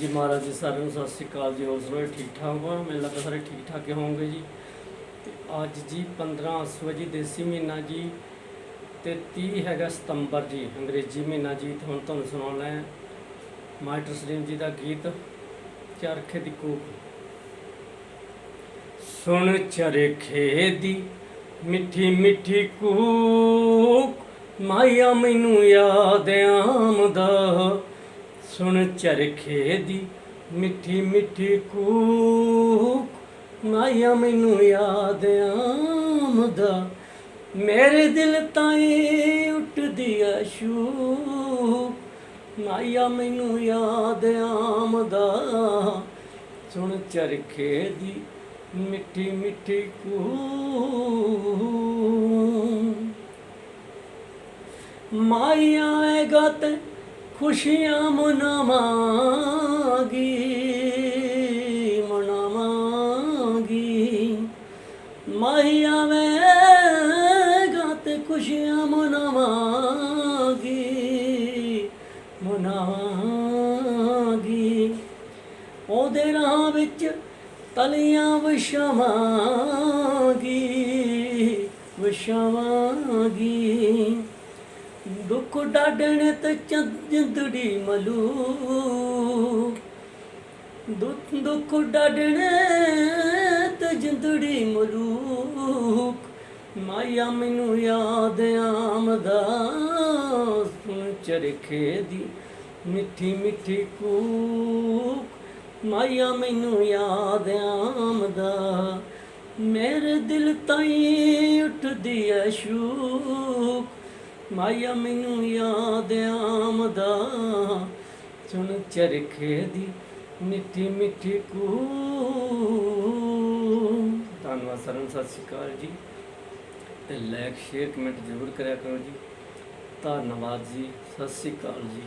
ਜੀ ਮਹਾਰਾਜ ਜੀ, ਸਾਰਿਆਂ ਨੂੰ ਸਤਿ ਸ੍ਰੀ ਅਕਾਲ ਜੀ, ਹੋਰ ਸਾਰੇ ਠੀਕ ਠਾਕ ਹੋ? ਮੈਨੂੰ ਲੱਗਦਾ ਸਾਰੇ ਠੀਕ ਠਾਕ ਹੀ ਹੋਵੋਗੇ ਜੀ। ਤੇ ਅੱਜ ਜੀ 15 ਅਸੂ ਜੀ, ਦੇਸੀ ਮਹੀਨਾ ਜੀ, ਤੇ 30 ਹੈਗਾ ਸਤੰਬਰ ਜੀ, ਅੰਗਰੇਜ਼ੀ ਮਹੀਨਾ ਜੀ। ਤੇ ਹੁਣ ਤੁਹਾਨੂੰ ਸੁਣਾਉਣਾ ਹੈ ਮਾਸਟਰ ਸਲੀਮ ਜੀ ਦਾ ਗੀਤ, ਚਰਖੇ ਦੀ ਕੂਕ। ਸੁਣ ਚਰਖੇ ਦੀ ਮਿੱਠੀ ਮਿੱਠੀ ਕੂਕ, ਮਾਇਆ ਮੈਨੂੰ ਯਾਦ ਆਮਦਾ ਸੁਣ ਚਰਖੇ ਦੀ ਮਿੱਠੀ ਮਿੱਠੀ ਕੂਕ। ਮਾਇਆ ਮੈਨੂੰ ਯਾਦ ਆਮਦਾ ਮੇਰੇ ਦਿਲ ਤਾਈ ਉੱਠਦੀ ਆ ਸ਼ੂਕ। ਮਾਇਆ ਮੈਨੂੰ ਯਾਦ ਆਮਦਾ ਸੁਣ ਚਰਖੇ ਦੀ ਮਿੱਠੀ ਮਿੱਠੀ ਕੂਕ। ਮਾਇਆ ਐ ਗਤ ਖੁਸ਼ੀਆਂ ਮਨਾਵਾਂਗੀ ਮਨਾਵਾਂਗੀ। ਮਾਇਆ ਵੇ ਗਤ ਖੁਸ਼ੀਆਂ ਮਨਾਵਾਂਗੀ ਮਨਾਵਾਂਗੀ। ਉਹਦੇ ਰਾਹ ਵਿੱਚ ਤਲੀਆਂ ਵਿਸ਼ਵਾਂਗੀ ਵਿਛਾਵਾਂਗੀ। ਦੁੱਖ ਡਾਡਣ ਤੇ ਚੰਦੜੀ ਮਲੂ। ਦੁੱਖ ਦੁੱਖ ਡਾਡਣ ਤੇ ਜਿੰਦੜੀ ਮਲੂਕ ਮਾਇਆ ਮੈਨੂੰ ਯਾਦ ਆਮਦਾ, ਸੁਣ ਚਰਖੇ ਦੀ ਮਿੱਠੀ ਮਿੱਠੀ ਕੂਕ। ਮਾਇਆ ਮੈਨੂੰ ਯਾਦ ਆਮਦਾ, ਮੇਰੇ ਦਿਲ ਤਾਈ ਉੱਠਦੀ ਐ ਸ਼ੂਕ। ਮਾਇਆ ਮੈਨੂੰ ਯਾਦ ਆਮਦਾ। ਚੁਣ ਚਰਖੇ ਦੀ ਮਿੱਠੀ ਮਿੱਠੀ ਕੂ ਧੰਨਵਾਦ ਸਰਨ ਸਤਿ ਸ਼੍ਰੀ ਅਕਾਲ ਜੀ। ਤੇ ਲਾਈਕ ਸ਼ੇਅਰ ਕਮੈਂਟ ਜ਼ਰੂਰ ਕਰਿਆ ਕਰੋ ਜੀ। ਧੰਨਵਾਦ ਜੀ, ਸਤਿ ਸ਼੍ਰੀ ਅਕਾਲ ਜੀ।